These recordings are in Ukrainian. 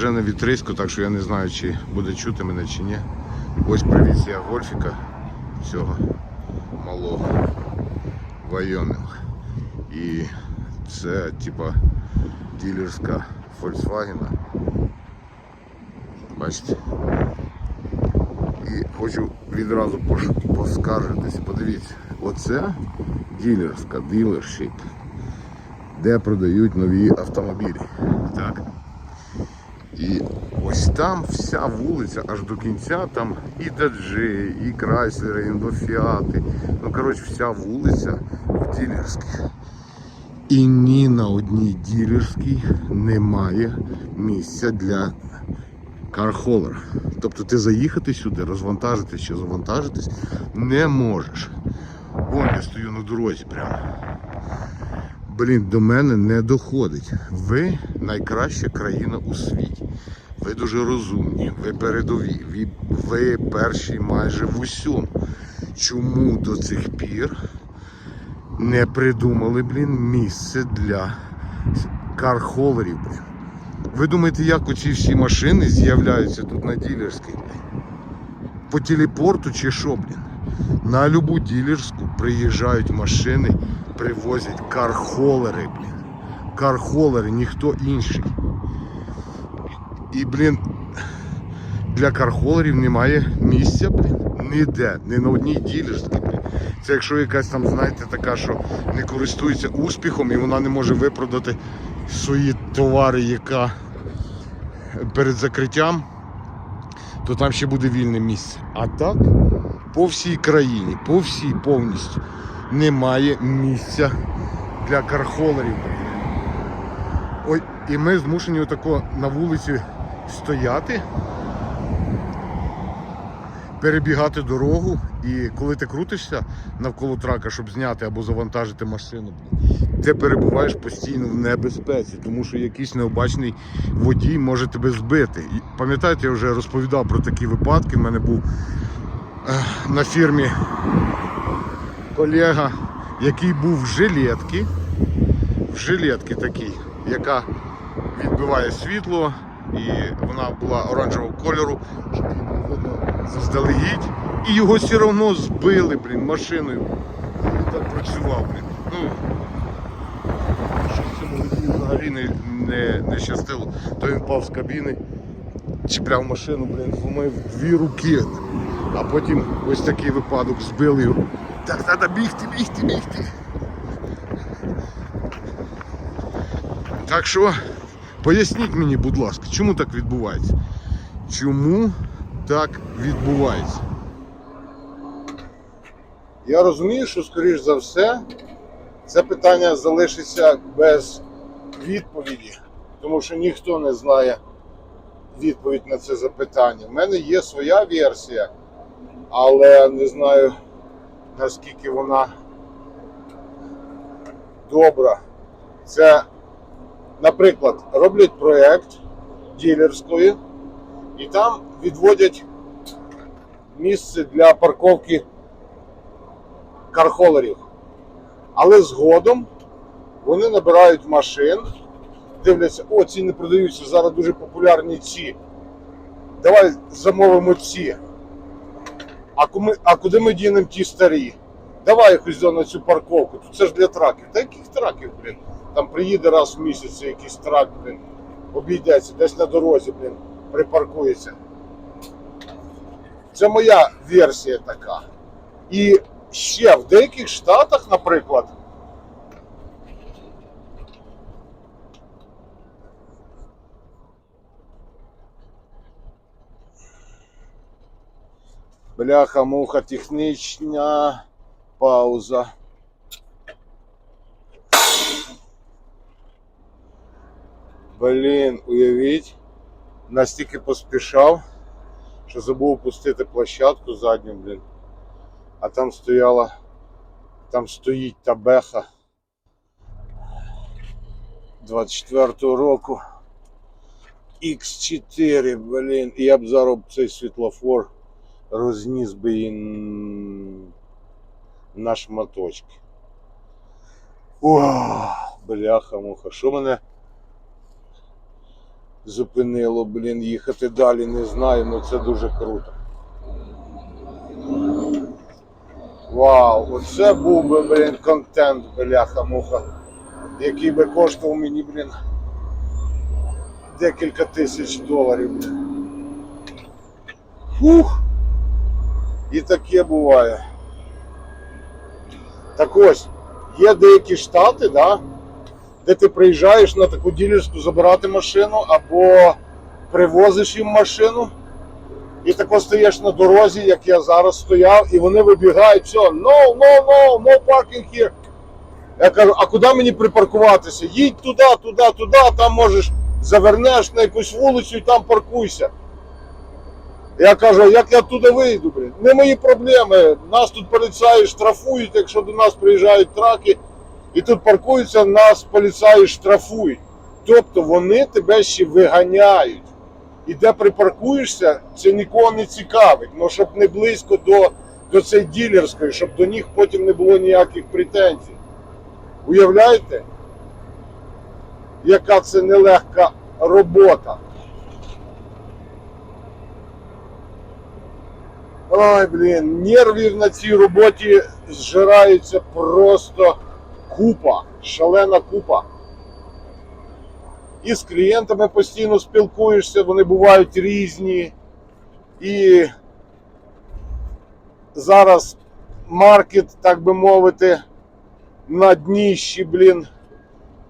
скажене вітрисько, так що я не знаю, чи буде чути мене чи ні. Ось привіз я гольфіка цього малого Вайомінг. І це типа дилерська Volkswagen. Бачите? І хочу відразу поскаржитись. Подивіться, оце дилерська, дилершіп, де продають нові автомобілі. Так? І ось там вся вулиця аж до кінця, там і Даджи, і Крайслери, і Індофіати. Ну, коротше, вся вулиця в дилерських. І ні на одній дилерській немає місця для кархолера. Тобто ти заїхати сюди, розвантажитись чи завантажитись не можеш. Вон я стою на дорозі прямо. Блін, до мене не доходить. Ви найкраща країна у світі. Ви дуже розумні, ви передові, ви, ви перші майже в усьому. Чому до цих пір не придумали, блін, місце для кархолерів, блін? Ви думаєте, як оці всі машини з'являються тут на ділерській? По телепорту чи що, блін? На любу ділерську приїжджають машини, привозять кархолери, блін. Кархолери, ніхто інший. І, блін, для кархолерів немає місця, блін. Ніде, ні на одній ділерській. Це якщо якась там, знаєте, така, що не користується успіхом і вона не може випродати свої товари, яка перед закриттям, то там ще буде вільне місце. А так, по всій країні, по всій повністю немає місця для кархолерів. Ой, і ми змушені отако на вулиці стояти, перебігати дорогу, і коли ти крутишся навколо трака, щоб зняти або завантажити машину, ти перебуваєш постійно в небезпеці, тому що якийсь необачний водій може тебе збити. Пам'ятаєте, я вже розповідав про такі випадки. У мене був е, на фірмі колега, який був в жилетці, в жилетці такій, яка відбиває світло, і вона була оранжевого кольору, заздалегідь. І його все одно збили, блін, машиною. Він так працював, блін. Ну, що цьому водію взагалі не, не, не щастило. То він впав з кабіни, чіпляв машину, блін, зломив дві руки. А потім ось такий випадок збили його. Так, треба бігти, бігти, бігти. Так що, поясніть мені, будь ласка, чому так відбувається? Чому так відбувається? Я розумію, що, скоріш за все, це питання залишиться без відповіді, тому що ніхто не знає відповідь на це запитання. У мене є своя версія, але не знаю наскільки вона добра. Це, наприклад, роблять проєкт ділерської і там відводять місце для парковки кархолерів. Але згодом вони набирають машин, дивляться, о, ці не продаються, зараз дуже популярні ці. Давай замовимо ці. А, куми, а куди ми дінемо ті старі? Давай якось на цю парковку. Це ж для траків. Та яких траків, блін? Там приїде раз в місяць якийсь трак, блін, обійдеться, десь на дорозі, блін, припаркується. Це моя версія така. І ще в деяких штатах, наприклад, Бляха-муха, технічна пауза. Блін, уявіть, настільки поспішав, що забув пустити площадку задню, блін. А там стояла, там стоїть табеха 24-го року. X4, блін, і я б зараз цей світлофор розніс би її на шматочки. О, бляха-муха, що мене зупинило, блін, їхати далі не знаю, але це дуже круто. Вау, оце був би, блін, контент, бляха-муха, який би коштував мені, блін, декілька тисяч доларів. Фух. І таке буває. Так ось, є деякі штати, да, де ти приїжджаєш на таку ділерську забирати машину або привозиш їм машину. І тако стоїш на дорозі, як я зараз стояв, і вони вибігають, все, no, no, no, no parking here. Я кажу, а куди мені припаркуватися? Їдь туди, туди, туди, там можеш завернеш на якусь вулицю і там паркуйся. Я кажу, як я туди вийду, блін? Не мої проблеми. Нас тут поліцаї штрафують, якщо до нас приїжджають траки, і тут паркуються, нас поліцаї штрафують. Тобто вони тебе ще виганяють. І де припаркуєшся, це нікого не цікавить. Ну, щоб не близько до, до цієї ділерської, щоб до них потім не було ніяких претензій. Уявляєте? Яка це нелегка робота. Ой, блін, нервів на цій роботі зжираються просто купа, шалена купа. І з клієнтами постійно спілкуєшся, вони бувають різні. І зараз маркет, так би мовити, на дніщі, блін.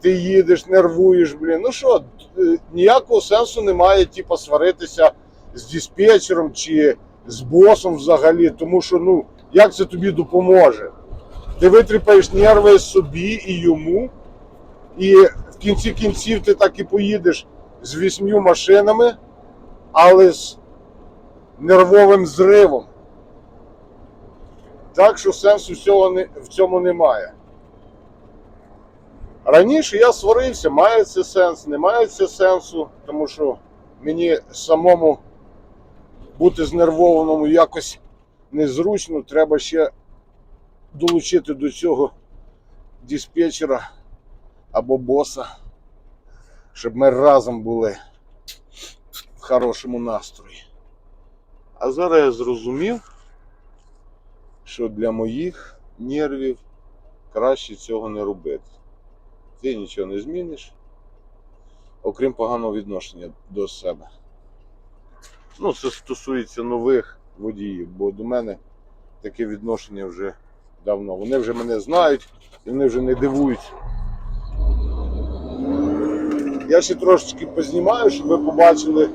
Ти їдеш, нервуєш, блін. Ну що, е, ніякого сенсу немає, типу, сваритися з диспетчером чи з босом взагалі, тому що ну, як це тобі допоможе? Ти витріпаєш нерви собі і йому, і в кінці кінців ти так і поїдеш з вісьмю машинами, але з нервовим зривом. Так що сенсу всього в цьому немає. Раніше я сварився, має це сенс, не має це сенсу, тому що мені самому бути знервованому якось незручно, треба ще долучити до цього диспетчера або боса, щоб ми разом були в хорошому настрої. А зараз я зрозумів, що для моїх нервів краще цього не робити. Ти нічого не зміниш, окрім поганого відношення до себе. Ну, це стосується нових водіїв, бо до мене таке відношення вже давно. Вони вже мене знають і вони вже не дивують. Я ще трошечки познімаю, щоб ви побачили,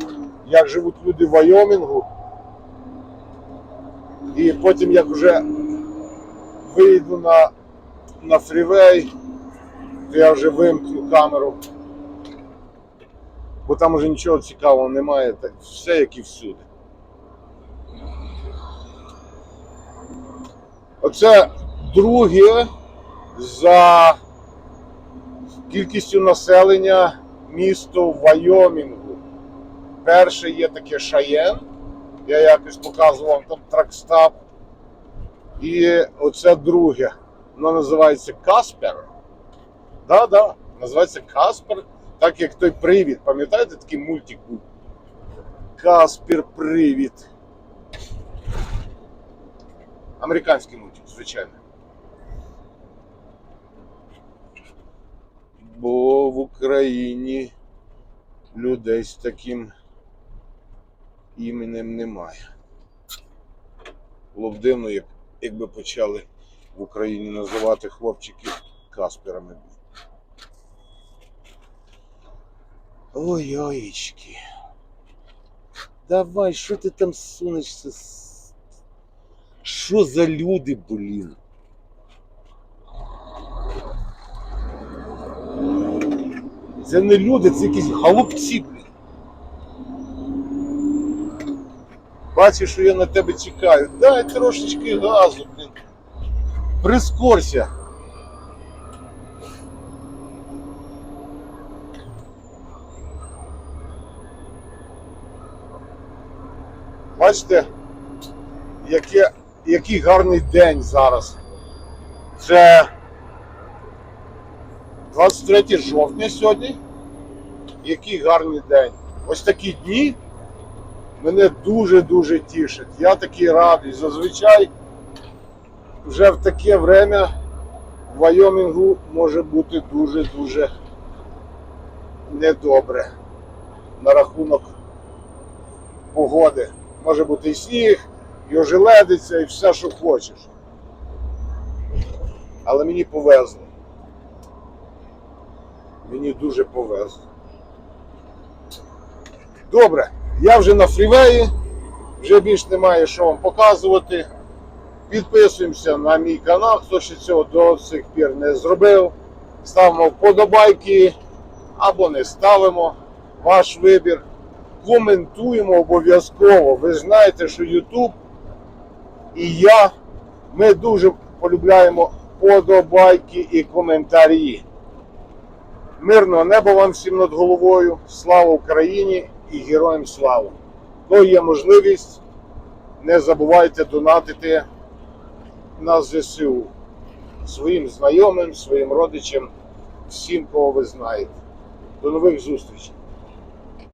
як живуть люди в Вайомінгу. І потім, як вже вийду на, на фрівей, то я вже вимкну камеру. Бо там уже нічого цікавого немає, так все як і всюди. Оце друге за кількістю населення місто Вайомінгу. Перше є таке Шаєн. Я якось показував там тракстап. І оце друге. Воно називається Каспер. Да, да, називається Каспер. Так як той привід, пам'ятаєте, такий мультик був? Каспер Привід. Американський мультик, звичайно. Бо в Україні людей з таким іменем немає. Було б дивно, як, якби почали в Україні називати хлопчиків Касперами. Ой-ойчки. Давай, що ти там сунешся? Що за люди, блін? Це не люди, це якісь голубці, блін. Бачиш, що я на тебе чекаю. Дай трошечки газу, блін. Прискорся. Бачите, яке, який гарний день зараз. Це 23 жовтня сьогодні. який гарний день. Ось такі дні мене дуже-дуже тішать. Я такий радий. Зазвичай вже в таке время в Вайомінгу може бути дуже-дуже недобре на рахунок погоди. Може бути і сніг, і ожеледиця, і все, що хочеш. Але мені повезло. Мені дуже повезло. Добре, я вже на фрівеї, вже більш немає що вам показувати. Підписуємося на мій канал, хто ще цього до сих пір не зробив. Ставимо вподобайки або не ставимо. Ваш вибір. Коментуємо обов'язково. Ви знаєте, що YouTube і я ми дуже полюбляємо подобайки і коментарі. Мирного неба вам всім над головою. Слава Україні і героям слава! Ну, є можливість, не забувайте донатити на ЗСУ своїм знайомим, своїм родичам, всім, кого ви знаєте. До нових зустрічей!